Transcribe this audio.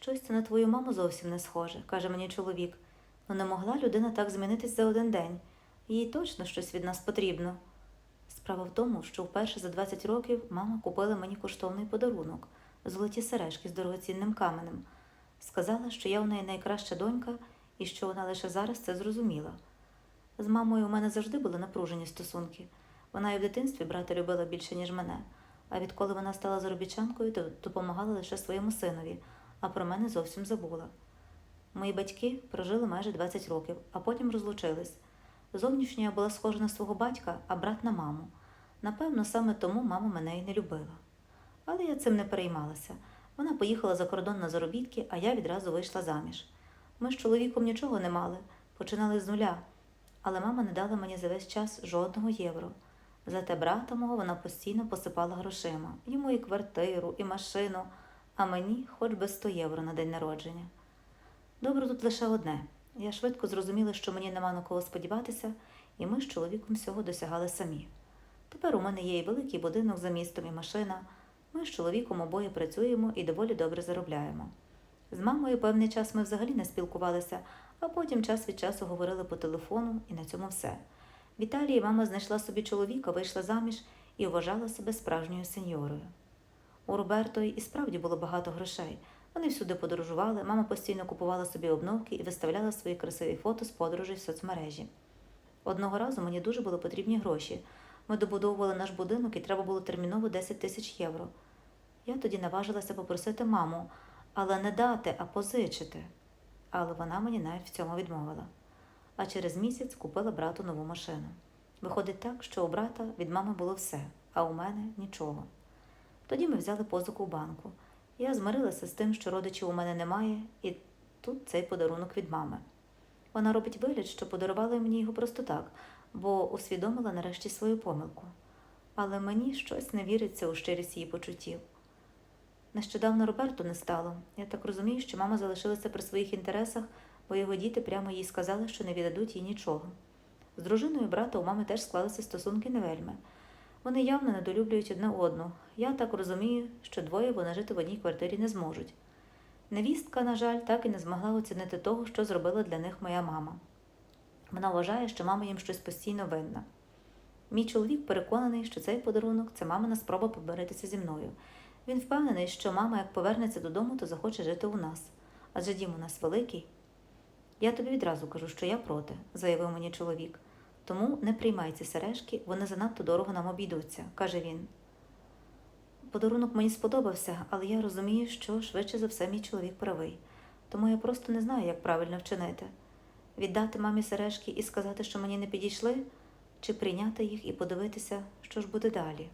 Щось це на твою маму зовсім не схоже, каже мені чоловік. Ну не могла людина так змінитись за один день. Їй точно щось від нас потрібно. Справа в тому, що вперше за 20 років мама купила мені коштовний подарунок золоті сережки з дорогоцінним каменем. Сказала, що я у неї найкраща донька і що вона лише зараз це зрозуміла. З мамою у мене завжди були напружені стосунки. Вона і в дитинстві брата любила більше, ніж мене. А відколи вона стала заробітчанкою, то допомагала лише своєму синові, а про мене зовсім забула. Мої батьки прожили майже 20 років, а потім розлучились. Зовнішньо я була схожа на свого батька, а брат на маму. Напевно, саме тому мама мене і не любила. Але я цим не переймалася. Вона поїхала за кордон на заробітки, а я відразу вийшла заміж. Ми з чоловіком нічого не мали, починали з нуля, але мама не дала мені за весь час жодного євро. Зате брата мого вона постійно посипала грошима, йому і квартиру, і машину, а мені хоч би 100 євро на день народження. Добре тут лише одне. Я швидко зрозуміла, що мені нема на кого сподіватися, і ми з чоловіком всього досягали самі. Тепер у мене є і великий будинок за містом, і машина. Ми з чоловіком обоє працюємо і доволі добре заробляємо. З мамою певний час ми взагалі не спілкувалися, а потім час від часу говорили по телефону, і на цьому все. В Італії мама знайшла собі чоловіка, вийшла заміж і вважала себе справжньою сеньорою. У Робертої і справді було багато грошей. Вони всюди подорожували, мама постійно купувала собі обновки і виставляла свої красиві фото з подорожей в соцмережі. Одного разу мені дуже були потрібні гроші. Ми добудовували наш будинок і треба було терміново 10 тисяч євро. Я тоді наважилася попросити маму, але не дати, а позичити. Але вона мені навіть в цьому відмовила. А через місяць купила брату нову машину. Виходить так, що у брата від мами було все, а у мене нічого. Тоді ми взяли позику в банку. Я змирилася з тим, що родичів у мене немає, і тут цей подарунок від мами. Вона робить вигляд, що подарувала мені його просто так, бо усвідомила нарешті свою помилку. Але мені щось не віриться у щирість її почуттів. Нещодавно Роберту не стало. Я так розумію, що мама залишилася при своїх інтересах, бо його діти прямо їй сказали, що не віддадуть їй нічого. З дружиною брата у мами теж склалися стосунки не вельми. Вони явно недолюблюють одне одну. Я так розумію, що двоє вони жити в одній квартирі не зможуть. Невістка, на жаль, так і не змогла оцінити того, що зробила для них моя мама. Вона вважає, що мама їм щось постійно винна. Мій чоловік переконаний, що цей подарунок це мамина спроба помиритися зі мною. Він впевнений, що мама, як повернеться додому, то захоче жити у нас, адже дім у нас великий. Я тобі відразу кажу, що я проти, заявив мені чоловік. Тому не приймай ці сережки, вони занадто дорого нам обійдуться, каже він. Подарунок мені сподобався, але я розумію, що швидше за все мій чоловік правий, тому я просто не знаю, як правильно вчинити. Віддати мамі сережки і сказати, що мені не підійшли, чи прийняти їх і подивитися, що ж буде далі.